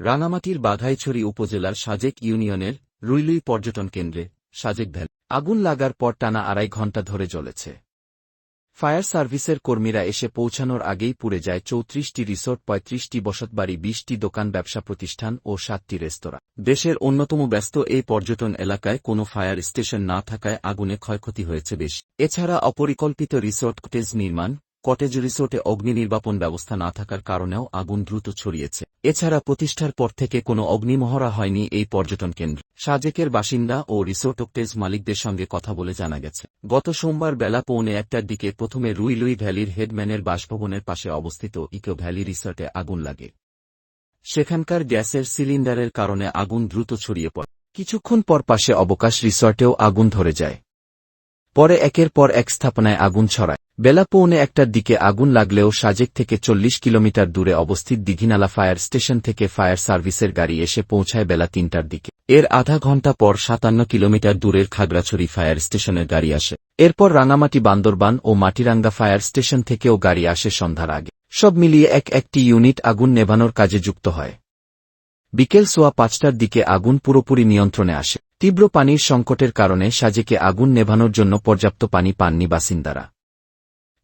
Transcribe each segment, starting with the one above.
রাঙামাটির বাঘাইছড়ি উপজেলার সাজেক ইউনিয়নের রুইলুই পর্যটন কেন্দ্রে সাজেক ভ্যালি। আগুন লাগার পর টানা আড়াই ঘণ্টা ধরে জ্বলেছে। ফায়ার সার্ভিসের কর্মীরা এসে পৌঁছানোর আগেই পুড়ে যায় চৌত্রিশটি রিসোর্ট, পঁয়ত্রিশটি বসতবাড়ি, বিশটি দোকান, ব্যবসা প্রতিষ্ঠান ও সাতটি রেস্তোরাঁ। দেশের অন্যতম ব্যস্ত এই পর্যটন এলাকায় কোনো ফায়ার স্টেশন না থাকায় আগুনে ক্ষয়ক্ষতি হয়েছে বেশি। এছাড়া অপরিকল্পিত রিসোর্ট কটেজ নির্মাণ কটেজ রিসোর্টে অগ্নি নির্বাপন ব্যবস্থা না থাকার কারণেও আগুন দ্রুত ছড়িয়েছে। এছাড়া প্রতিষ্ঠার পর থেকে কোনো অগ্নিমহড়া হয়নি এই পর্যটন কেন্দ্র। সাজেকের বাসিন্দা ও রিসোর্ট কটেজ মালিকদের সঙ্গে কথা বলে জানা গেছে। গত সোমবার বেলা পৌনে একটার দিকে প্রথমে রুই লুই ভ্যালির হেডম্যানের বাসভবনের পাশে অবস্থিত ইকো ভ্যালি রিসোর্টে আগুন লাগে। সেখানকার গ্যাসের সিলিন্ডারের কারণে আগুন দ্রুত ছড়িয়ে পড়ে। কিছুক্ষণ পর পাশে অবকাশ রিসর্টেও আগুন ধরে যায়। পরে একের পর এক স্থাপনায় আগুন ছড়ায়। বেলা পৌনে একটার দিকে আগুন লাগলেও সাজেক থেকে চল্লিশ কিলোমিটার দূরে অবস্থিত দিঘিনালা ফায়ার স্টেশন থেকে ফায়ার সার্ভিসের গাড়ি এসে পৌঁছায় বেলা তিনটার দিকে। এর আধা ঘণ্টা পর সাতান্ন কিলোমিটার দূরের খাগড়াছড়ি ফায়ার স্টেশনের গাড়ি আসে। এরপর রাঙামাটি বান্দরবান ও মাটিরাঙ্গা ফায়ার স্টেশন থেকেও গাড়ি আসে সন্ধ্যার আগে। সব মিলিয়ে এক একটি ইউনিট আগুন নেভানোর কাজে যুক্ত হয়। বিকেল সোয়া পাঁচটার দিকে আগুন পুরোপুরি নিয়ন্ত্রণে আসে। তীব্র পানির সংকটের কারণে সাজেকে আগুন নেভানোর জন্য পর্যাপ্ত পানি পাননি বাসিন্দারা।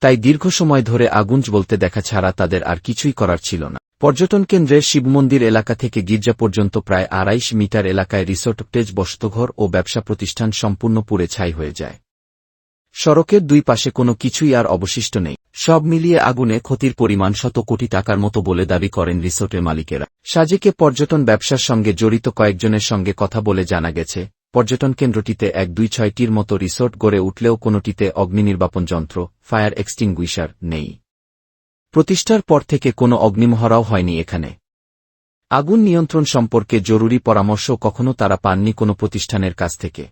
তাই দীর্ঘ সময় ধরে আগুন বলতে দেখা ছাড়া তাদের আর কিছুই করার ছিল না। পর্যটন কেন্দ্রের শিবমন্দির এলাকা থেকে গির্জা পর্যন্ত প্রায় আড়াইশ মিটার এলাকায় রিসোর্ট টেজ বসতঘর ও ব্যবসা প্রতিষ্ঠান সম্পূর্ণ পুড়ে ছাই হয়ে যায়। সড়কের দুই পাশে কোনো কিছুই আর অবশিষ্ট নেই। সব মিলিয়ে আগুনে ক্ষতির পরিমাণ শত কোটি টাকার মতো বলে দাবি করেন রিসোর্টের মালিকেরা। সাজেকে পর্যটন ব্যবসার সঙ্গে জড়িত কয়েকজনের সঙ্গে কথা বলে জানা গেছে পর্যটন কেন্দ্রটিতে এক দুই ছয়টির মতো রিসোর্ট গড়ে উঠলেও কোনোটিতে অগ্নিনির্বাপন যন্ত্র, ফায়ার এক্সটিংগুইশার নেই। প্রতিষ্ঠার পর থেকে কোনো অগ্নিমহড়াও হয়নি এখানে। আগুন নিয়ন্ত্রণ সম্পর্কে জরুরি পরামর্শ কখনো তারা পাননি কোনো প্রতিষ্ঠানের কাছ থেকে।